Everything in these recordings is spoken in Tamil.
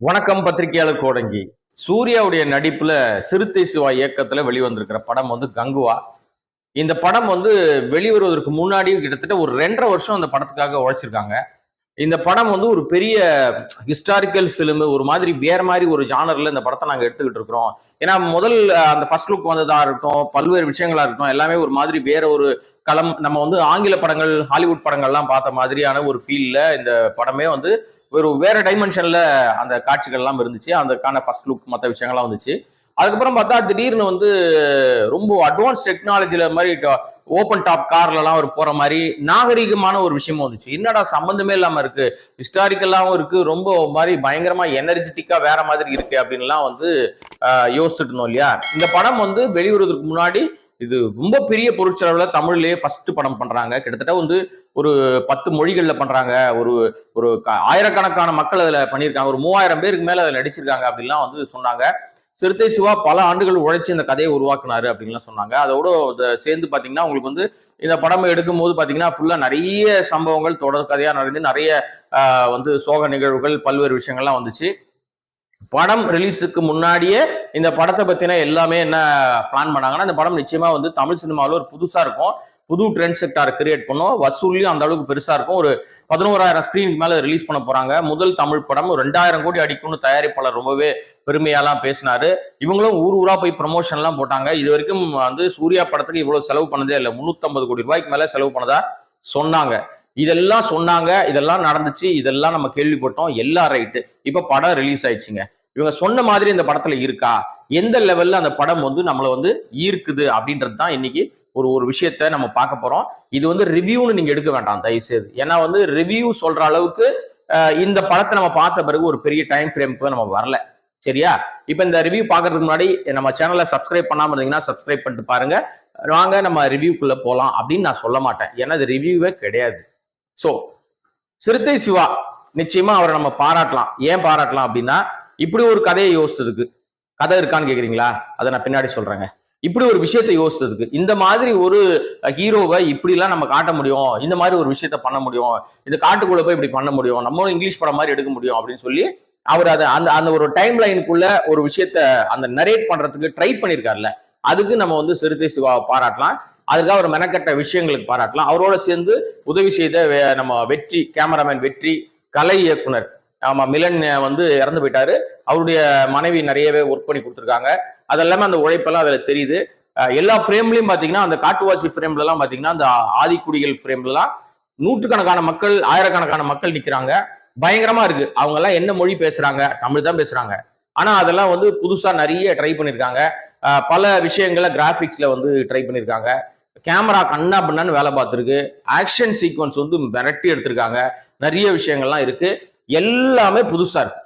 வணக்கம் பத்திரிகையாளர் கோடங்கி. சூர்யாவுடைய நடிப்புல சிறுத்தை சிவா இயக்கத்துல வெளிவந்திருக்கிற படம் வந்து கங்குவா. இந்த படம் வந்து வெளிவருவதற்கு முன்னாடி கிட்டத்தட்ட ஒரு ரெண்டரை வருஷம் அந்த படத்துக்காக உழைச்சிருக்காங்க. இந்த படம் வந்து ஒரு பெரிய ஹிஸ்டாரிக்கல் ஃபிலிம் ஒரு மாதிரி வேற மாதிரி ஒரு ஜானர்ல இந்த படத்தை நாங்கள் எடுத்துக்கிட்டு இருக்கிறோம். ஏன்னா முதல் அந்த ஃபர்ஸ்ட் லுக் வந்ததா இருக்கட்டும் பல்வேறு விஷயங்களா இருக்கட்டும் எல்லாமே ஒரு மாதிரி வேற ஒரு களம் நம்ம வந்து ஆங்கில படங்கள் ஹாலிவுட் படங்கள்லாம் பார்த்த மாதிரியான ஒரு ஃபீல்ல இந்த படமே வந்து ஒரு வேற டைமென்ஷன்ல அந்த காட்சிகள் எல்லாம் இருந்துச்சு. அதுக்கான ஃபர்ஸ்ட் லுக் மற்ற விஷயங்கள்லாம் வந்துச்சு. அதுக்கப்புறம் பார்த்தா திடீர்னு வந்து ரொம்ப அட்வான்ஸ் டெக்னாலஜில மாதிரி ஓப்பன் டாப் கார்லலாம் அவர் போற மாதிரி நாகரீகமான ஒரு விஷயமும் வந்துச்சு. என்னடா சம்பந்தமே இல்லாம இருக்கு. ஹிஸ்டாரிக்கலாவும் இருக்கு. ரொம்ப மாதிரி பயங்கரமா எனர்ஜெட்டிக்கா வேற மாதிரி இருக்கு அப்படின்லாம் வந்து ஆஹ், யோசிச்சுட்டு இருந்தோம் இல்லையா? இந்த படம் வந்து வெளிவருவதற்கு முன்னாடி இது ரொம்ப பெரிய பொருட்செலவுல தமிழ்லயே ஃபர்ஸ்ட் படம் பண்றாங்க. கிட்டத்தட்ட வந்து ஒரு பத்து மொழிகள்ல பண்றாங்க. ஒரு ஒரு க- ஆயிரக்கணக்கான மக்கள் அதுல பண்ணியிருக்காங்க. ஒரு மூவாயிரம் பேருக்கு மேல அதுல நடிச்சிருக்காங்க அப்படின்லாம் வந்து சொன்னாங்க. சிறுத்தை சிவா பல ஆண்டுகள் உழைச்சி இந்த கதையை உருவாக்குனாரு அப்படின்லாம் சொன்னாங்க. அதோட சேர்ந்து பாத்தீங்கன்னா உங்களுக்கு வந்து இந்த படம் எடுக்கும் போது பாத்தீங்கன்னா ஃபுல்லா நிறைய சம்பவங்கள் தொடர் கதையா நடந்து நிறைய வந்து சோக நிகழ்வுகள் பல்வேறு விஷயங்கள்லாம் வந்துச்சு. படம் ரிலீஸுக்கு முன்னாடியே இந்த படத்தை பத்தின எல்லாமே என்ன பிளான் பண்ணாங்கன்னா இந்த படம் நிச்சயமா வந்து தமிழ் சினிமாவில் ஒரு புதுசா இருக்கும். புது ட்ரெண்ட் செக்டார் கிரியேட் பண்ணும். வசூல்லையும் அந்த அளவுக்கு பெருசா இருக்கும். ஒரு பதினோராயிரம் ஸ்கிரீனுக்கு மேல ரிலீஸ் பண்ண போறாங்க. முதல் தமிழ் படம் ஒரு ரெண்டாயிரம் கோடி அடிக்கும்னு தயாரிப்பாளர் ரொம்பவே பெருமையாலாம் பேசினாரு. இவங்களும் ஊர் ஊரா போய் ப்ரமோஷன் எல்லாம் போட்டாங்க. இது வரைக்கும் வந்து சூர்யா படத்துக்கு இவ்வளவு செலவு பண்ணதே இல்லை. முன்னூத்தம்பது கோடி ரூபாய்க்கு மேல செலவு பண்ணதா சொன்னாங்க. இதெல்லாம் சொன்னாங்க இதெல்லாம் நடந்துச்சு இதெல்லாம் நம்ம கேள்விப்பட்டோம் எல்லாம் ரைட்டு இப்போ படம் ரிலீஸ் ஆயிடுச்சுங்க. இவங்க சொன்ன மாதிரி இந்த படத்துல இருக்கா? எந்த லெவல்ல அந்த படம் வந்து நம்மளை வந்து ஈர்க்குது அப்படின்றது தான் இன்னைக்கு ஒரு ஒரு விஷயத்த நம்ம பார்க்க போறோம். இது வந்து ரிவ்யூன்னு நீங்க எடுக்க வேண்டாம் தயவு செய்து ஏன்னா வந்து ரிவ்யூ சொல்ற அளவுக்கு இந்த படத்தை நம்ம பார்த்த பிறகு ஒரு பெரிய டைம் ஃப்ரேமுக்கு நம்ம வரல. சரியா? இப்போ இந்த ரிவ்யூ பார்க்கறதுக்கு முன்னாடி நம்ம சேனலை சப்ஸ்கிரைப் பண்ணாம இருந்தீங்கன்னா சப்ஸ்கிரைப் பண்ணிட்டு பாருங்க. வாங்க நம்ம ரிவ்யூக்குள்ள போலாம் அப்படின்னு நான் சொல்ல மாட்டேன். ஏன்னா இது ரிவ்யூவே கிடையாது. சோ சிறுத்தை சிவா நிச்சயமா அவரை நம்ம பாராட்டலாம். ஏன் பாராட்டலாம் அப்படின்னா இப்படி ஒரு கதையை யோசிச்சதுக்கு. கதை இருக்கான்னு கேக்குறீங்களா? அதை நான் பின்னாடி சொல்றேங்க. இப்படி ஒரு விஷயத்தை யோசிச்சதுக்கு. இந்த மாதிரி ஒரு ஹீரோவை இப்படிலாம் நம்ம காட்ட முடியும். இந்த மாதிரி ஒரு விஷயத்த பண்ண முடியும். இந்த காட்டுக்குள்ள போய் இப்படி பண்ண முடியும். நம்மளும் இங்கிலீஷ் படம் மாதிரி எடுக்க முடியும் அப்படின்னு சொல்லி அவர் அதை அந்த அந்த ஒரு டைம் லைனுக்குள்ள ஒரு விஷயத்த அந்த நரேட் பண்றதுக்கு ட்ரை பண்ணியிருக்காருல்ல. அதுக்கு நம்ம வந்து சிறுத்தை சிவாவை பாராட்டலாம். அதுக்காக அவர் மெனக்கட்ட விஷயங்களுக்கு பாராட்டலாம். அவரோட சேர்ந்து உதவி செய்த வே- நம்ம வெற்றி கேமராமேன் வெற்றி கலை இயக்குனர் ஆமா மிலன் வந்து இறந்து போயிட்டாரு. அவருடைய மனைவி நிறையவே ஒர்க் பண்ணி கொடுத்துருக்காங்க. அதெல்லாமே அந்த உழைப்பெல்லாம் அதுல தெரியுது. எல்லா ஃப்ரேம்லயும் பாத்தீங்கன்னா அந்த காட்டுவாசி ஃப்ரேம்ல எல்லாம் பாத்தீங்கன்னா அந்த ஆதிக்குடிகள் ஃப்ரேம்லலாம் நூற்றுக்கணக்கான மக்கள் ஆயிரக்கணக்கான மக்கள் நிக்கிறாங்க. பயங்கரமா இருக்கு. அவங்க எல்லாம் என்ன மொழி பேசுறாங்க? தமிழ் தான் பேசுறாங்க. ஆனா அதெல்லாம் வந்து புதுசா நிறைய ட்ரை பண்ணிருக்காங்க. பல விஷயங்களை கிராஃபிக்ஸ்ல வந்து ட்ரை பண்ணிருக்காங்க. கேமரா கண்ணா பண்ணான்னு வேலை பார்த்துருக்கு. ஆக்ஷன் சீக்வன்ஸ் வந்து மிரட்டி எடுத்திருக்காங்க. நிறைய விஷயங்கள்லாம் இருக்கு. எல்லாமே புதுசா இருக்கு.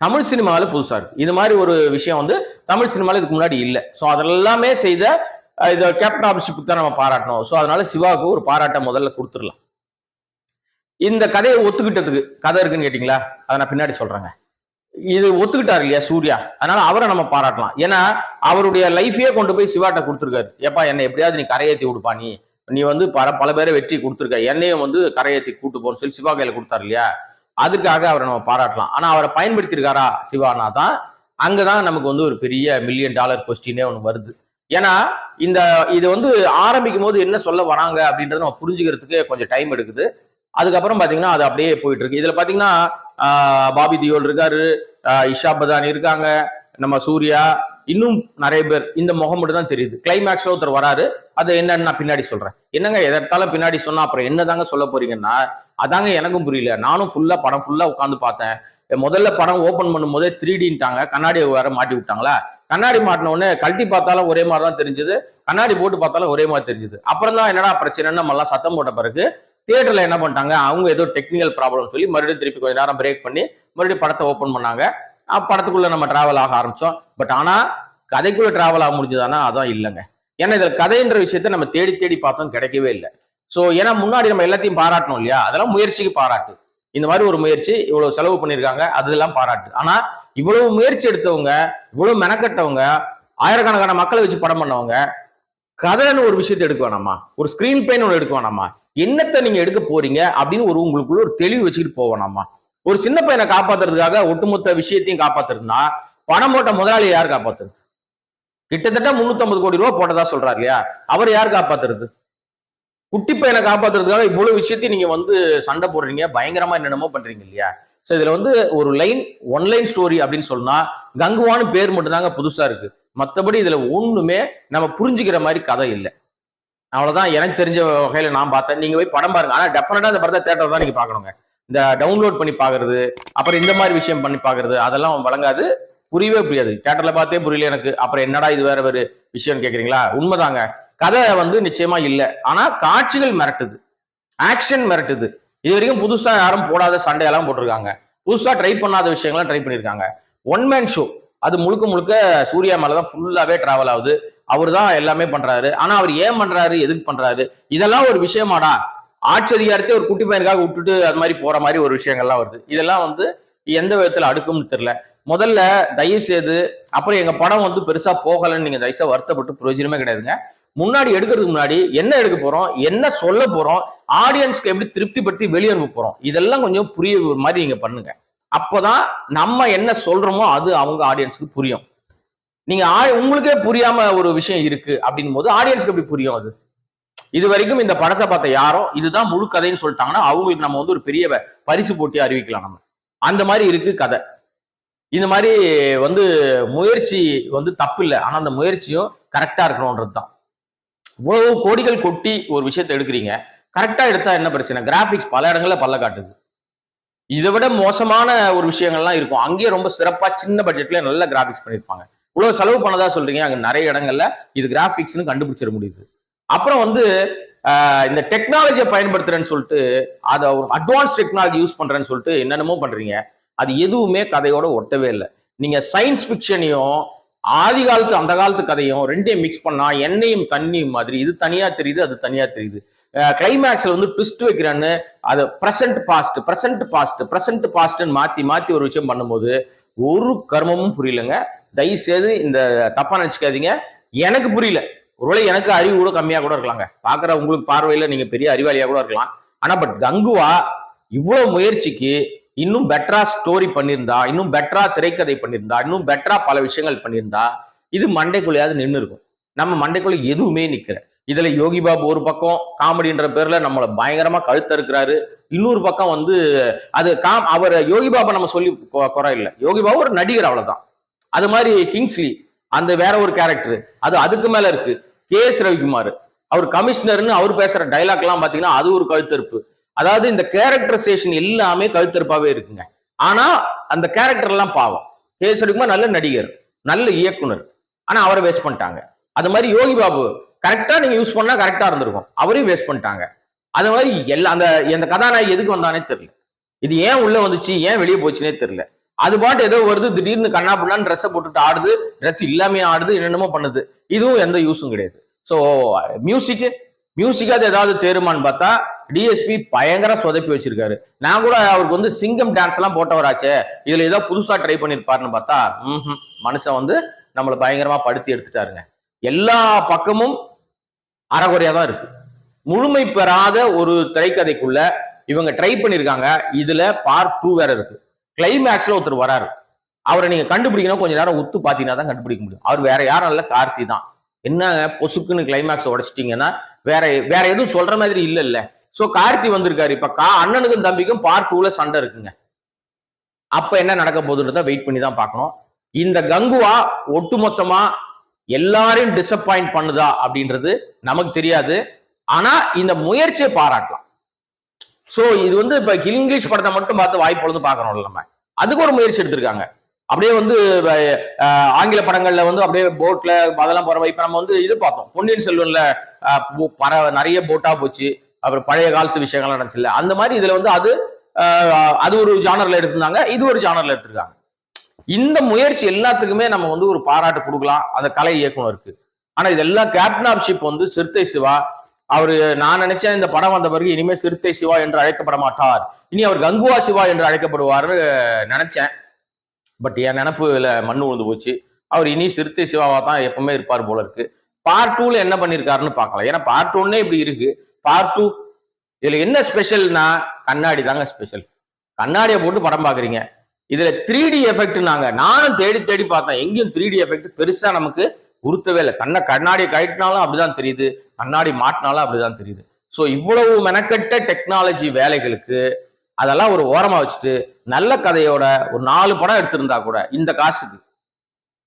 தமிழ் சினிமாவில் புதுசா இருக்கு. இது மாதிரி ஒரு விஷயம் வந்து தமிழ் சினிமாவில் இதுக்கு முன்னாடி இல்லை. ஸோ அதெல்லாமே செய்த அஹ், இதை கேப்டன் ஆபிஷிப்புக்கு தான் நம்ம பாராட்டணும். ஸோ அதனால சிவாவுக்கு ஒரு பாராட்ட முதல்ல கொடுத்துடலாம். இந்த கதையை ஒத்துக்கிட்டதுக்கு கதை இருக்குன்னு கேட்டிங்களா? அதை நான் பின்னாடி சொல்றேங்க. இது ஒத்துக்கிட்டார் இல்லையா சூர்யா? அதனால அவரை நம்ம பாராட்டலாம். ஏன்னா அவருடைய லைஃபையே கொண்டு போய் சிவாட்ட கொடுத்துருக்காரு. ஏப்பா என்னை எப்படியாவது நீ கரையேற்றி விடுப்பா நீ. நீ வந்து பல பல பேரை வெற்றி கொடுத்துருக்க. என்னையும் வந்து கரையேத்தி கூட்டு போன்னு சொல்லி சிவா கையில் கொடுத்தாரு இல்லையா? அதுக்காக அவரை நம்ம பாராட்டலாம். ஆனா அவரை பயன்படுத்தியிருக்காரா சிவானா தான்? அங்கதான் நமக்கு வந்து ஒரு பெரிய மில்லியன் டாலர் கொஸ்டினே ஒன்று வருது. ஏன்னா இந்த இது வந்து ஆரம்பிக்கும் போது என்ன சொல்ல வராங்க அப்படின்றத நம்ம புரிஞ்சுக்கிறதுக்கு கொஞ்சம் டைம் எடுக்குது. அதுக்கப்புறம் பார்த்தீங்கன்னா அது அப்படியே போயிட்டு இருக்கு. இதுல பார்த்தீங்கன்னா பாபி தியோல் இருக்காரு. இஷா பதானி இருக்காங்க. நம்ம சூர்யா இன்னும் நிறைய பேர். இந்த முகம் மட்டும் தான் தெரியுது. கிளைமேக்ஸ்ல ஒருத்தர் வராரு. அது என்னன்னு நான் பின்னாடி சொல்றேன். என்னங்க எதற்காலும் பின்னாடி சொன்னா அப்புறம் என்னதாங்க சொல்ல போறீங்கன்னா அதாங்க எனக்கும் புரியல. நானும் ஃபுல்லா படம் ஃபுல்லா உட்காந்து பார்த்தேன். முதல்ல படம் ஓபன் பண்ணும்போதே த்ரீ டின்ட்டாங்க கண்ணாடியை வேற மாட்டி விட்டாங்களா? கண்ணாடி மாட்டின உடனே கழட்டி பார்த்தாலும் ஒரே மாதிரி தான் தெரிஞ்சது. கண்ணாடி போட்டு பார்த்தாலும் ஒரே மாதிரி தெரிஞ்சது. அப்புறம் தான் என்னடா பிரச்சனைன்னு நம்ம எல்லாம் சத்தம் போட்ட பிறகு தியேட்டர்ல என்ன பண்ணிட்டாங்க? அவங்க ஏதோ டெக்னிக்கல் ப்ராப்ளம் சொல்லி மறுபடியும் திருப்பி கொஞ்ச நேரம் பிரேக் பண்ணி மறுபடியும் படத்தை ஓப்பன் பண்ணாங்க. அஹ் படத்துக்குள்ள நம்ம டிராவல் ஆக ஆரம்பிச்சோம். பட் ஆனா கதைக்குள்ள டிராவல் ஆக முடிஞ்சதானா? அதான் இல்லைங்க. ஏன்னா இதில் கதைன்ற விஷயத்த நம்ம தேடி தேடி பார்த்தோம். கிடைக்கவே இல்லை. ஸோ ஏன்னா முன்னாடி நம்ம எல்லாத்தையும் பாராட்டணும் இல்லையா? அதெல்லாம் முயற்சிக்கு பாராட்டு. இந்த மாதிரி ஒரு முயற்சி இவ்வளவு செலவு பண்ணியிருக்காங்க. அதெல்லாம் பாராட்டு. ஆனா இவ்வளவு முயற்சி எடுத்தவங்க இவ்வளவு மெனக்கட்டவங்க ஆயிரக்கணக்கான மக்களை வச்சு படம் பண்ணவங்க கதைன்னு ஒரு விஷயத்தை எடுக்க வேணாமா? ஒரு ஸ்கிரீன் பிளேன்னு ஒன்று எடுக்க வேணாமா? என்னத்தை நீங்க எடுக்க போறீங்க அப்படின்னு ஒரு உங்களுக்குள்ள ஒரு தெளிவு வச்சுக்கிட்டு போவேணாமா ஒரு சின்ன பையனை காப்பாத்துறதுக்காக ஒட்டுமொத்த விஷயத்தையும் காப்பாத்துறதுன்னா பணம் போட்ட முதலாளி யார் காப்பாத்துறது? கிட்டத்தட்ட 350 கோடி ரூபாய் போட்டதா சொல்றாரு இல்லையா? அவர் யார் காப்பாத்துறது? குட்டி பையனை காப்பாத்துறதுக்காக இவ்வளவு விஷயத்தையும் நீங்க வந்து சண்டை போடுறீங்க பயங்கரமா என்னென்னமோ பண்றீங்க இல்லையா? சோ இதுல வந்து ஒரு லைன் ஒன் லைன் ஸ்டோரி அப்படின்னு சொன்னா கங்குவான்னு பேர் மட்டும்தாங்க புதுசா இருக்கு. மற்றபடி இதுல ஒண்ணுமே நம்ம புரிஞ்சுக்கிற மாதிரி கதை இல்லை. அவ்வளவுதான் எனக்கு தெரிஞ்ச வகையில நான் பார்த்தேன். நீங்க போய் படம் பாருங்க. ஆனா டெஃபினட்டா அந்த படத்தை தேட்டர் தான் நீங்க பாக்கணுங்க இந்த டவுன்லோட் பண்ணி பாக்குறது அப்புறம் இந்த மாதிரி விஷயம் பண்ணி பாக்குறது அதெல்லாம் வழங்காது. புரியவே புரியாது. தேட்டர்ல பார்த்தே புரியல எனக்கு. அப்புறம் என்னடா இது வேற வேறு விஷயம்னு கேக்குறீங்களா? உண்மைதாங்க. கதை வந்து நிச்சயமா இல்லை. ஆனா காட்சிகள் மிரட்டுது. ஆக்ஷன் மிரட்டுது. இது வரைக்கும் புதுசா யாரும் போடாத சண்டையெல்லாம் போட்டிருக்காங்க. புதுசா ட்ரை பண்ணாத விஷயங்கள்லாம் ட்ரை பண்ணியிருக்காங்க. ஒன் மேன் ஷோ அது முழுக்க முழுக்க சூர்யா மேலதான் ஃபுல்லாவே டிராவல் ஆகுது. அவர் தான் எல்லாமே பண்றாரு. ஆனா அவர் ஏன் பண்றாரு எதுக்கு பண்றாரு? இதெல்லாம் ஒரு விஷயமாடா. ஆட்சி அதிகாரத்தை ஒரு குட்டி பையனுக்காக விட்டுட்டு அது மாதிரி போற மாதிரி ஒரு விஷயங்கள்லாம் வருது. இதெல்லாம் வந்து எந்த விதத்துல அடுக்கும்னு தெரியல. முதல்ல தயவு செய்து அப்புறம் எங்க படம் வந்து பெருசா போகலைன்னு நீங்க தயவுசா வருத்தப்பட்டு பிரயோஜனமே கிடையாதுங்க. முன்னாடி எடுக்கிறதுக்கு முன்னாடி என்ன எடுக்க போறோம் என்ன சொல்ல போறோம் ஆடியன்ஸ்க்கு எப்படி திருப்திப்படுத்தி வெளியேற போறோம்? இதெல்லாம் கொஞ்சம் புரிய மாதிரி நீங்க பண்ணுங்க. அப்போதான் நம்ம என்ன சொல்றோமோ அது அவங்க ஆடியன்ஸ்க்கு புரியும். நீங்க ஆ- உங்களுக்கே புரியாம ஒரு விஷயம் இருக்கு அப்படின் போது ஆடியன்ஸ்க்கு எப்படி புரியும் அது? இது வரைக்கும் இந்த படத்தை பார்த்த யாரோ இதுதான் முழு கதைன்னு சொல்லிட்டாங்கன்னா அவங்களுக்கு நம்ம வந்து ஒரு பெரிய பரிசு போட்டி அறிவிக்கலாம் நம்ம. அந்த மாதிரி இருக்கு கதை. இந்த மாதிரி வந்து முயற்சி வந்து தப்பு இல்லை. ஆனா அந்த முயற்சியும் கரெக்டா இருக்கணும்ன்றது தான். இவ்வளவு கோடிகள் கொட்டி ஒரு விஷயத்தை எடுக்கிறீங்க. கரெக்டா எடுத்தா என்ன பிரச்சனை? கிராபிக்ஸ் பல இடங்கள்ல பல்ல காட்டுது. இதை விட மோசமான ஒரு விஷயங்கள்லாம் இருக்கும். அங்கேயே ரொம்ப சிறப்பாக சின்ன பட்ஜெட்ல நல்ல கிராஃபிக்ஸ் பண்ணியிருப்பாங்க. இவ்வளோ செலவு பண்ணதா சொல்றீங்க. அங்கே நிறைய இடங்கள்ல இது கிராஃபிக்ஸ்னு கண்டுபிடிச்சிட முடியுது. அப்புறம் வந்து இந்த டெக்னாலஜியை பயன்படுத்துறேன்னு சொல்லிட்டு அதை ஒரு அட்வான்ஸ் டெக்னாலஜி யூஸ் பண்றேன்னு சொல்லிட்டு என்னென்னமோ பண்றீங்க. அது எதுவுமே கதையோட ஒட்டவே இல்லை. நீங்க சயின்ஸ் ஃபிக்ஷனையும் ஆதி காலத்து அந்த காலத்து கதையும் ரெண்டையும் மிக்ஸ் பண்ணா எண்ணெயும் தண்ணியும் மாதிரி. இது தனியா தெரியுது அது தனியா தெரியுது. கிளைமேக்ஸ்ல வந்து ட்விஸ்ட் வைக்கிறான்னு அது present past present past present பாஸ்ட்னு மாத்தி மாத்தி ஒரு விஷயம் பண்ணும்போது ஒரு கர்மமும் புரியலங்க. தயவு செய்து இந்த தப்பா நினைச்சுக்காதீங்க. எனக்கு புரியல. ஒருவேளை எனக்கு அறிவு கூட கம்மியா கூட இருக்கலாங்க. பாக்குற உங்களுக்கு பார்வையில நீங்க பெரிய அறிவாளியா கூட இருக்கலாம். ஆனா பட் கங்குவா இவ்வளவு முயற்சிக்கு இன்னும் பெட்டரா ஸ்டோரி பண்ணியிருந்தா இன்னும் பெட்டரா திரைக்கதை பண்ணியிருந்தா இன்னும் பெட்டரா பல விஷயங்கள் பண்ணியிருந்தா இது மண்டைக்குள்ளையாவது நின்று இருக்கும் நம்ம மண்டைக்குள்ள எதுவுமே நிக்கல. இதுல யோகி பாபு ஒரு பக்கம் காமெடின்ற பேர்ல நம்மளை பயங்கரமா கழுத்த இருக்கிறாரு இன்னொரு பக்கம் வந்து அது காம் அவர் யோகி பாபா நம்ம சொல்லி கொ- குறை இல்லை. யோகி பாபு ஒரு நடிகர் அவ்வளவுதான். அது மாதிரி கிங்ஸ்லி அந்த வேற ஒரு கேரக்டர் அது அதுக்கு மேல இருக்கு. K S Ravikumar. அவர் கமிஷனர்னு அவர் பேசுற டைலாக் எல்லாம் பாத்தீங்கன்னா அது ஒரு கழுத்தறுப்பு. அதாவது இந்த கேரக்டரைசேஷன் எல்லாமே கழுத்தறுப்பாவே இருக்குங்க. ஆனா அந்த கேரக்டர் எல்லாம் பாவம். கே எஸ் நல்ல நடிகர் நல்ல இயக்குனர். ஆனா அவரை வேஸ்ட் பண்ணிட்டாங்க. அது மாதிரி யோகி பாபு கரெக்டா நீங்க யூஸ் பண்ணா கரெக்டா இருந்திருக்கும். அவரையும் வேஸ்ட் பண்ணிட்டாங்க. அது மாதிரி எல்லா அந்த அந்த கதாநாயகி எதுக்கு வந்தானே தெரியல. இது ஏன் உள்ள வந்துச்சு ஏன் வெளியே போச்சுனே தெரியல. அது பாட்டு ஏதோ வருது திடீர்னு கண்ணா பண்ணான்னு ட்ரெஸ்ஸை போட்டுட்டு ஆடுது ட்ரெஸ் இல்லாமே ஆடுது என்னென்னமோ பண்ணுது. இதுவும் எந்த யூஸும் கிடையாது. ஸோ மியூசிக்கு மியூசிக்காவது ஏதாவது தேருமான்னு பார்த்தா டிஎஸ்பி பயங்கர சொதப்பி வச்சிருக்காரு. நான் கூட அவருக்கு வந்து சிங்கம் டான்ஸ் எல்லாம் போட்டவராச்சே. இதுல ஏதோ புதுசா ட்ரை பண்ணிருப்பாருன்னு பார்த்தா ம்ஹும். மனுஷன் வந்து நம்மளை பயங்கரமா படுத்தி எடுத்துட்டாருங்க. எல்லா பக்கமும் அறகுறையா தான் இருக்கு. முழுமை பெறாத ஒரு திரைக்கதைக்குள்ள இவங்க ட்ரை பண்ணிருக்காங்க. இதுல பார்ட் டூ வேற இருக்கு. கிளைமேக்ஸ்ல ஒருத்தர் வராரு. அவரை நீங்க கண்டுபிடிக்கணும். கொஞ்ச நேரம் உத்து பாத்தீங்கன்னா தான் கண்டுபிடிக்க முடியும். அவர் வேற யாரும் இல்ல கார்த்தி தான். என்னங்க பொசுக்குன்னு கிளைமேக்ஸ் உடைச்சிட்டிங்கன்னா வேற வேற எதுவும் சொல்ற மாதிரி இல்ல இல்ல சோ கார்த்தி வந்திருக்காரு. இப்ப கா அண்ணனுக்கும் தம்பிக்கும் பார்ட் டூல சண்டை இருக்குங்க. அப்ப என்ன நடக்க போகுதுன்றத வெயிட் பண்ணி தான் பார்க்கணும். இந்த கங்குவா ஒட்டுமொத்தமா எல்லாரையும் டிசப்பாயிண்ட் பண்ணுதா அப்படின்றது நமக்கு தெரியாது. ஆனா இந்த முயற்சியை பாராட்டலாம். சோ இது வந்து இப்ப இங்கிலீஷ் படத்தை மட்டும் பார்த்து வாய்ப்பு பொழுது நம்ம. அதுக்கு ஒரு முயற்சி எடுத்திருக்காங்க. அப்படியே வந்து ஆங்கில படங்கள்ல வந்து அப்படியே போட்ல அதெல்லாம் போற இப்ப நம்ம வந்து இது பார்த்தோம். பொன்னியின் செல்வன்ல போ- பர நிறைய போட்டா போச்சு. அப்புறம் பழைய காலத்து விஷயங்கள் நடந்துச்சுல அந்த மாதிரி இதுல வந்து அது அது ஒரு ஜானர்ல எடுத்திருந்தாங்க. இது ஒரு ஜானர்ல எடுத்திருக்காங்க. இந்த முயற்சி எல்லாத்துக்குமே நம்ம வந்து ஒரு பாராட்டு கொடுக்கலாம். அந்த கலை இயக்கம் இருக்கு. ஆனா இதெல்லாம் கேப்டன் ஷிப் வந்து சிறுத்தை சிவா. அவரு நான் நினைச்சேன் இந்த படம் வந்த பிறகு இனிமே சிறுத்தை சிவா என்று அழைக்கப்பட மாட்டார். இனி அவர் கங்குவா சிவா என்று அழைக்கப்படுவார்னு நினைச்சேன். பட் என் நினப்புல மண் விழுந்து போச்சு. அவர் இனி சிறுத்தை சிவாவா தான் எப்பவுமே இருப்பார் போல இருக்கு. பார்ட் டூல என்ன பண்ணியிருக்காருன்னு பார்க்கலாம். ஏன்னா பார்ட் ஒன்னே இப்படி இருக்கு. பார்ட் டூ இதுல என்ன ஸ்பெஷல்னா கண்ணாடி தாங்க ஸ்பெஷல் கண்ணாடியை போட்டு படம் பாக்குறீங்க இதுல த்ரீ டி எஃபெக்ட் நாங்க நானும் தேடி தேடி பார்த்தேன். எங்கேயும் த்ரீ டி எஃபெக்ட் பெருசா நமக்கு உறுத்தவே இல்லை. கண்ண கண்ணாடியை கட்டினாலும் அப்படிதான் தெரியுது. கண்ணாடி மாட்டினாலும் அப்படிதான் தெரியுது. ஸோ இவ்வளவு மெனக்கட்ட டெக்னாலஜி வேலைகளுக்கு அதெல்லாம் ஒரு ஓரமாக வச்சுட்டு நல்ல கதையோட ஒரு நாலு படம் எடுத்திருந்தா கூட இந்த காசுக்கு.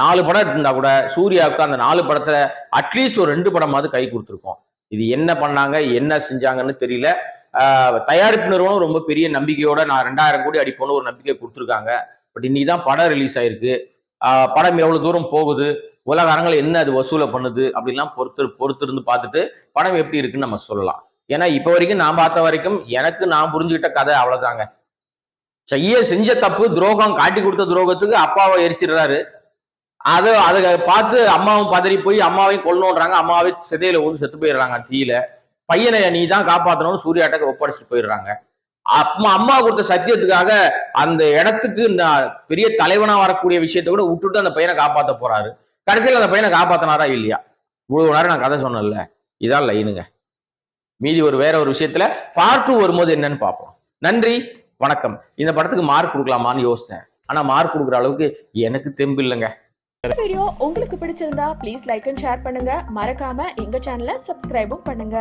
நாலு படம் எடுத்திருந்தா கூட சூர்யாவுக்கு அந்த நாலு படத்துல அட்லீஸ்ட் ஒரு ரெண்டு படமாவது கை கொடுத்துருக்கோம். இது என்ன பண்ணாங்க என்ன செஞ்சாங்கன்னு தெரியல. தயாரிப்பு நிறுவனம் ரொம்ப பெரிய நம்பிக்கையோட நான் ரெண்டாயிரம் கோடி அடிப்போன்னு ஒரு நம்பிக்கை கொடுத்துருக்காங்க. பட் இன்னைக்கு தான் படம் ரிலீஸ் ஆயிருக்கு. படம் எவ்வளவு தூரம் போகுது உலக அரங்கில் என்ன அது வசூலை பண்ணுது அப்படின்லாம் பொறுத்து பொறுத்திருந்து பார்த்துட்டு படம் எப்படி இருக்குன்னு நம்ம சொல்லலாம். ஏன்னா இப்போ வரைக்கும் நான் பார்த்த வரைக்கும் எனக்கு நான் புரிஞ்சுக்கிட்ட கதை அவ்வளோதாங்க செய்ய செஞ்ச தப்பு துரோகம் காட்டி கொடுத்த துரோகத்துக்கு அப்பாவை எரிச்சிடுறாரு. அதை அதை பார்த்து அம்மாவும் பதறி போய் அம்மாவையும் கொல்லணுன்றாங்க அம்மாவே சிதையில ஊந்து செத்து போயிடுறாங்க தீயில. பையனை நீ தான் காப்பாற்றணும்னு சூர்யாட்ட ஒப்படைச்சிட்டு போயிடுறாங்க. அம்மா அம்மா கொடுத்த சத்தியத்துக்காக அந்த இடத்துக்கு பெரிய தலைவனா வரக்கூடிய விஷயத்தை கூட விட்டுட்டு அந்த பையனை காப்பாற்ற போறாரு. கடைசியில் அந்த பையனை காப்பாத்தினாரா இல்லையா? இவ்வளவு நேரம் நான் கதை சொன்னேன்ல. இதான் லைனுங்க மீதி ஒரு வேற ஒரு விஷயத்துல பார்ட் டூ வரும்போது என்னன்னு பார்ப்போம். நன்றி வணக்கம். இந்த படத்துக்கு மார்க் கொடுக்கலாமான்னு யோசித்தேன் ஆனா மார்க் கொடுக்குற அளவுக்கு எனக்கு தெம்பு இல்லைங்க. வீடியோ உங்களுக்கு பிடிச்சிருந்தா ப்ளீஸ் லைக் அண்ட் ஷேர் பண்ணுங்க. மறக்காம எங்க சேனலை சப்ஸ்கிரைபும் பண்ணுங்க.